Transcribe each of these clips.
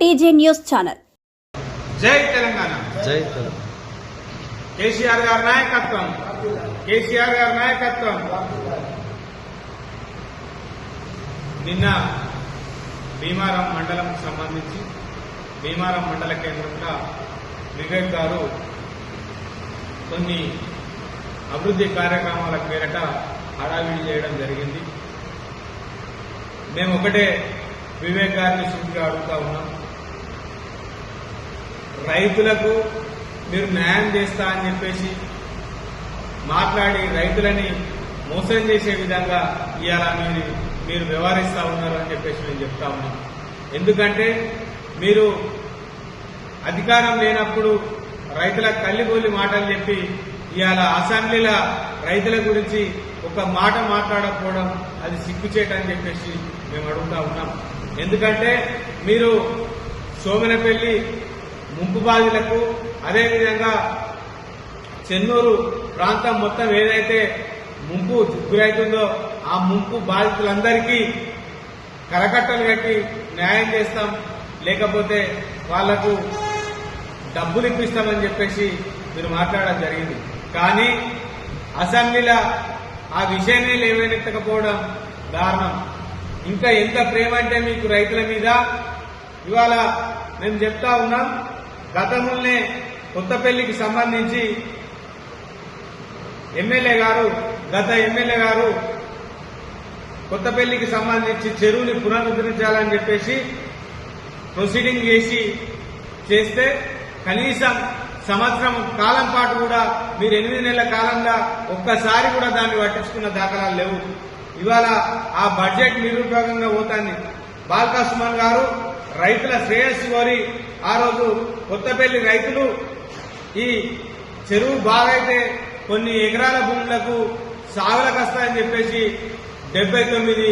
TJ news channel. జై తెలంగాణ. జై తెలంగాణ. కేసీఆర్ గారి నాయకత్వం. కేసీఆర్ గారి నాయకత్వం. నిన్న భీమారం మండలం సంబంధించి భీమారం మండల కేంద్రంగా వివేక్ గారు కొన్ని అభివృద్ధి కార్యక్రమాల పేరట హడావిడి చేయడం జరిగింది. మేము ఒకటే వివేక్ గారిని సూటిగా అడుగుతా ఉన్నాం. రైతులకు మీరు న్యాయం చేస్తా అని చెప్పేసి మాట్లాడి రైతులని మోసం చేసే విధంగా ఇవాళ మీరు మీరు వ్యవహరిస్తా ఉన్నారు అని చెప్పేసి నేను చెప్తా ఉన్నాను ఎందుకంటే మీరు అధికారం లేనప్పుడు రైతుల కల్లిగోలి మాటలు చెప్పి ఇవాళ అసెంబ్లీల రైతుల గురించి ఒక మాట మాట్లాడకపోవడం అది సిగ్గుచేటని చెప్పేసి మేము అడుగుతా ఉన్నాం. ఎందుకంటే మీరు సోమనపల్లి ముంపు బాధితులకు అదేవిధంగా చెన్నూరు ప్రాంతం మొత్తం ఏదైతే ముంపు గురైతుందో ఆ ముంపు బాధితులందరికీ కరకట్టలు కట్టి న్యాయం చేస్తాం. లేకపోతే వాళ్ళకు డబ్బులు ఇప్పిస్తామని చెప్పేసి మీరు మాట్లాడడం జరిగింది. కానీ అసెంబ్లీలో ఆ విషయాన్ని లేవనెత్తకపోవడం దారుణం. ఇంకా ఎంత ప్రేమ అంటే మీకు రైతుల మీద? ఇవాళ మేము చెప్తా ఉన్నాం గతంలోనే కొత్తపల్లికి సంబంధించి ఎమ్మెల్యే గారు గత ఎమ్మెల్యే గారు కొత్తపల్లికి సంబంధించి చెరువుని పునరుద్ధరించాలని చెప్పేసి ప్రొసీడింగ్ చేసి చేస్తే కనీసం సంవత్సరం కాలం పాటు కూడా మీరు ఎనిమిది నెలల కాలంగా ఒక్కసారి కూడా దాన్ని పట్టించుకున్న దాఖలాలు లేవు. ఇవాళ ఆ బడ్జెట్ నిరుపయోగంగా పోతుంది. బాల్కా గారు రైతుల శ్రేయస్సు కోరి ఆ రోజు కొత్తపల్లి రైతులు ఈ చెరువు బాగైతే కొన్ని ఎకరాల భూములకు సాగులకు వస్తాయని చెప్పేసి డెబ్బై తొమ్మిది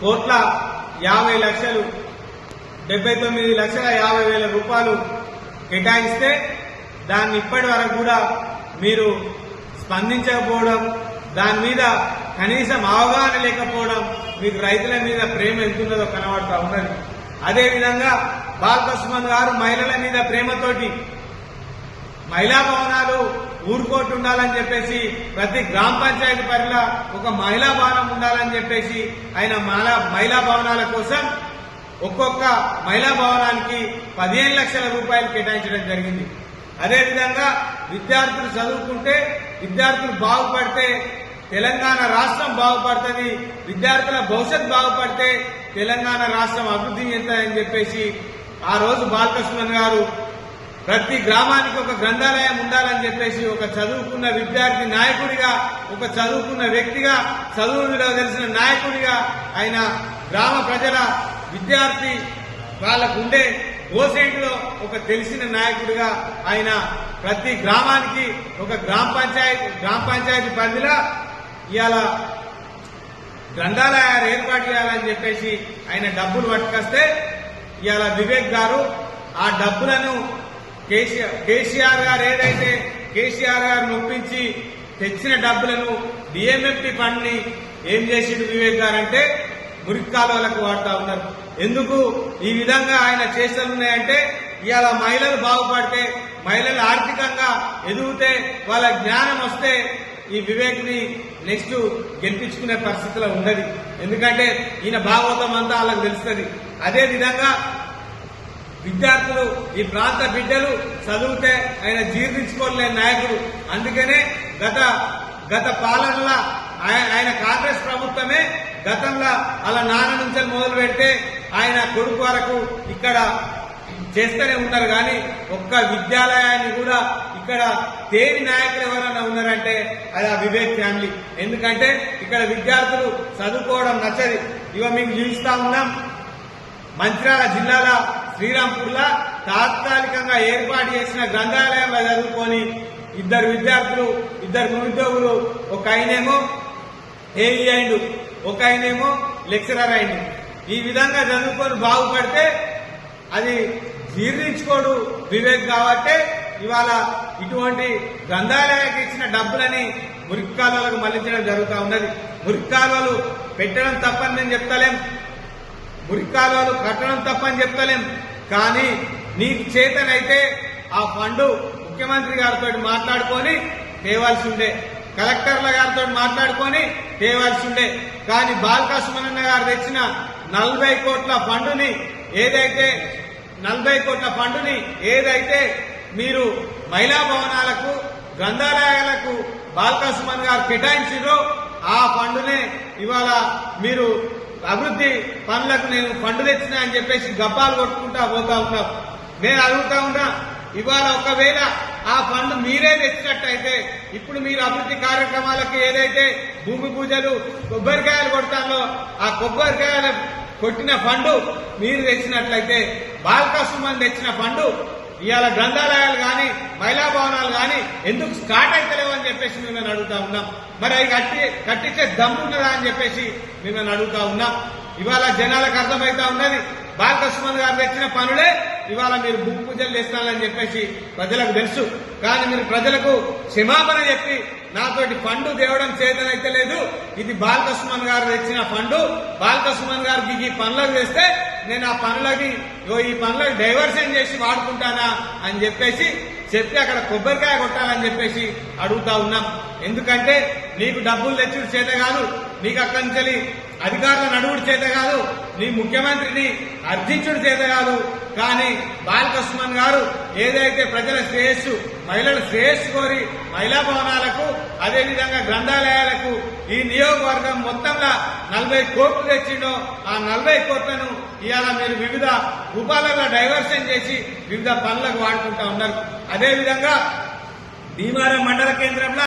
కోట్ల యాభై లక్షలు డెబ్బై తొమ్మిది లక్షల యాభై వేల రూపాయలు కేటాయిస్తే దాన్ని ఇప్పటి వరకు కూడా మీరు స్పందించకపోవడం దాని మీద కనీసం అవగాహన లేకపోవడం మీకు రైతుల మీద ప్రేమ ఎంతున్నదో కనబడతా ఉన్నది. అదేవిధంగా బాలకృష్మన్ గారు మహిళల మీద ప్రేమతోటి మహిళా భవనాలు ఊరుకోటు ఉండాలని చెప్పేసి ప్రతి గ్రామ పంచాయతీ పరిధిలో ఒక మహిళా భవనం ఉండాలని చెప్పేసి ఆయన మహిళా భవనాల కోసం ఒక్కొక్క మహిళా భవనానికి పదిహేను లక్షల రూపాయలు కేటాయించడం జరిగింది. అదేవిధంగా విద్యార్థులు చదువుకుంటే విద్యార్థులు బాగుపడితే తెలంగాణ రాష్ట్రం బాగుపడుతుంది విద్యార్థుల భవిష్యత్ బాగుపడితే తెలంగాణ రాష్ట్రం అభివృద్ధి చెందుతుందని చెప్పేసి ఆ రోజు బాలకృష్ణన్ గారు ప్రతి గ్రామానికి ఒక గ్రంథాలయం ఉండాలని చెప్పేసి ఒక చదువుకున్న విద్యార్థి నాయకుడిగా ఒక చదువుకున్న వ్యక్తిగా చదువు విలువ తెలిసిన నాయకుడిగా ఆయన గ్రామ ప్రజల విద్యార్థి వాళ్ళకు ఉండే ఓసైట్లో ఒక తెలిసిన నాయకుడిగా ఆయన ప్రతి గ్రామానికి ఒక గ్రామ పంచాయతీ గ్రామ పంచాయతీ పరిధిలో ఇవాళ గ్రంథాలయాలు ఏర్పాటు చేయాలని చెప్పేసి ఆయన డబ్బులు పట్టుకొస్తే ఇవాళ వివేక్ గారు ఆ డబ్బులను కేసీఆర్ కేసీఆర్ గారు ఏదైతే కేసీఆర్ గారు నొప్పించి తెచ్చిన డబ్బులను డిఎంఎఫ్టి ఫండ్ని ఏం చేసిండు వివేక్ గారు అంటే మురికి కాలువలకు వాడుతా ఉన్నారు. ఎందుకు? ఈ విధంగా ఆయన చేష్టలు ఉన్నాయంటే ఇవాళ మహిళలు బాగుపడితే మహిళలు ఆర్థికంగా ఎదుగుతే వాళ్ళ జ్ఞానం వస్తే ఈ వివేక్ని నెక్స్ట్ గెలిపించుకునే పరిస్థితిలో ఉండదు ఎందుకంటే ఈయన భాగవతం అంతా వాళ్ళకి తెలుస్తుంది. అదే విధంగా విద్యార్థులు ఈ ప్రాంత బిడ్డలు చదివితే ఆయన జీర్ణించుకోలేని నాయకుడు. అందుకనే గత గత పాలనల ఆయన కాంగ్రెస్ ప్రభుత్వమే గతంలో అలా నాన్న నుంచి మొదలు పెడితే ఆయన కొడుకు వరకు ఇక్కడ చేస్తూనే ఉన్నారు కానీ ఒక్క విద్యాలయాన్ని కూడా ఇక్కడ తేని నాయకులు ఎవరైనా ఉన్నారంటే అది ఆ వివేక్ ఫ్యామిలీ. ఎందుకంటే ఇక్కడ విద్యార్థులు చదువుకోవడం నచ్చది. ఇవ మీకు జీవిస్తా ఉన్నాం. మంచిర్యాల జిల్లాల శ్రీరాంపూర్లా తాత్కాలికంగా ఏర్పాటు చేసిన గ్రంథాలయంలో చదువుకొని ఇద్దరు విద్యార్థులు ఇద్దరు నిరుద్యోగులు ఒక ఆయనేమో ఏఈ అయిండు ఒక ఆయనేమో లెక్చరర్ అయిండు. ఈ విధంగా చదువుకొని బాగుపడితే అది జీర్ణించుకోడు వివేక్ కాబట్టి ఇవాళ ఇటువంటి గ్రంథాలయాలకు ఇచ్చిన డబ్బులని మురికి కాలువలకు మళ్ళించడం జరుగుతూ ఉన్నది. మురికి కాలువలు పెట్టడం తప్పని నేను చెప్తలేం. మురికాలు కట్టడం తప్పని చెప్తలేం. కానీ నీకు చేతనైతే ఆ ఫండు ముఖ్యమంత్రి గారితో మాట్లాడుకొని తేవాల్సి ఉండే కలెక్టర్ల గారితో మాట్లాడుకొని తేవాల్సి ఉండే. కానీ బాలకా సుమనన్న గారు తెచ్చిన నలభై కోట్ల ఫండుని ఏదైతే నలభై కోట్ల ఫండుని ఏదైతే మీరు మహిళా భవనాలకు గ్రంథాలయాలకు బాలకా గారు కేటాయించారో ఆ ఫండునే ఇవాళ మీరు అభివృద్ధి పనులకు నేను ఫండ్ తెచ్చిన అని చెప్పేసి గబ్బాలు కొట్టుకుంటా పోతా ఉన్నాం. నేను అడుగుతా ఉన్నా ఇవాళ ఒకవేళ ఆ ఫండ్ మీరే తెచ్చినట్టయితే ఇప్పుడు మీరు అభివృద్ధి కార్యక్రమాలకు ఏదైతే భూమి పూజలు కొబ్బరికాయలు కొడతానో ఆ కొబ్బరికాయలు కొట్టిన ఫండు మీరు తెచ్చినట్లయితే బాలకృష్ణ తెచ్చిన ఫండు ఇవాళ గ్రంథాలయాలు కానీ మహిళా భవనాలు కానీ ఎందుకు స్టార్ట్ అవుతలేవు అని చెప్పేసి మిమ్మల్ని అడుగుతా ఉన్నాం. మరి అవి కట్టి కట్టించే దమ్ము అని చెప్పేసి మిమ్మల్ని అడుగుతా ఉన్నాం. ఇవాళ జనాలకు అర్థమవుతా ఉన్నది బాలకృష్ణ గారు తెచ్చిన పనులే ఇవాళ మీరు భూమి పూజలు చేస్తానని చెప్పేసి ప్రజలకు తెలుసు. కానీ మీరు ప్రజలకు క్షమాపణ చెప్పి నాతోటి ఫండు తేవడం చేతనైతే లేదు. ఇది బాలకృష్ణన్ గారు తెచ్చిన ఫండు. బాలకృష్ణన్ గారికి ఈ పనులకు తెస్తే నేను ఆ పనులకి ఈ పనులకు డైవర్షన్ చేసి వాడుకుంటానా అని చెప్పేసి చెప్పి అక్కడ కొబ్బరికాయ కొట్టాలని చెప్పేసి అడుగుతా ఉన్నాం. ఎందుకంటే నీకు డబ్బులు తెచ్చుడు చేత కాదు నీకు అక్కడి నుంచి అధికారుల నడువుడు చేత కాదు నీ ముఖ్యమంత్రిని అర్జించుడు చేత కాదు. కానీ బాలకృష్ణన్ గారు ఏదైతే ప్రజల శ్రేయస్సు మహిళల శ్రేయస్సు కోరి మహిళా భవనాలకు అదేవిధంగా గ్రంథాలయాలకు ఈ నియోగవర్గం మొత్తంగా నలభై కోట్లు తెచ్చిండో ఆ నలభై కోట్లను ఇవాళ మీరు వివిధ రూపాలలో డైవర్షన్ చేసి వివిధ పనులకు వాడుకుంటా ఉన్నారు. అదేవిధంగా భీమారం మండల కేంద్రంలో